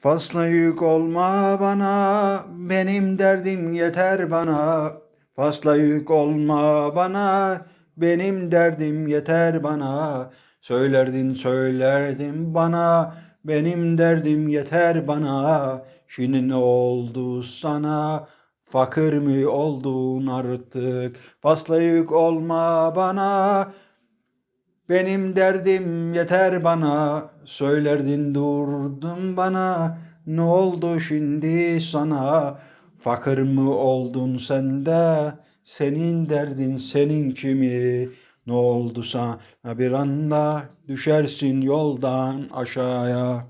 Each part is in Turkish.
Fazla yük olma bana, benim derdim yeter bana. Fazla yük olma bana, benim derdim yeter bana. Söylerdin söylerdin bana, benim derdim yeter bana. Şimdi ne oldu sana? Fakir mi oldun artık? Fazla yük olma bana, benim derdim yeter bana, söylerdin durdun bana, ne oldu şimdi sana? Fakir mi oldun sen de, senin derdin senin kimi? Ne oldu sana bir anda düşersin yoldan aşağıya.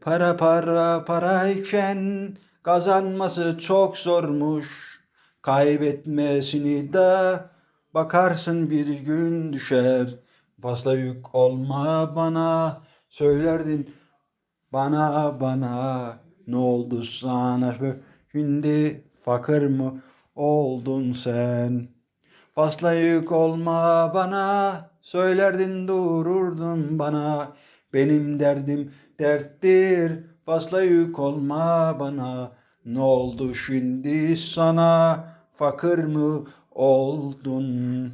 Para para parayken kazanması çok zormuş. Kaybetmesini de bakarsın bir gün düşer. Fazla yük olma bana söylerdin bana bana ne oldu sana şimdi fakir mi oldun sen? Fazla yük olma bana, söylerdin dururdun bana. Benim derdim derttir, fazla yük olma bana. Ne oldu şimdi sana, fakir mi oldun?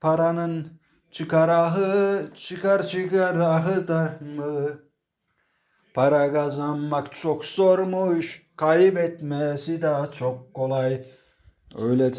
Paranın çıkarahı, çıkar çıkarahı da mı? Para kazanmak çok zormuş, kaybetmesi de çok kolay. Öyle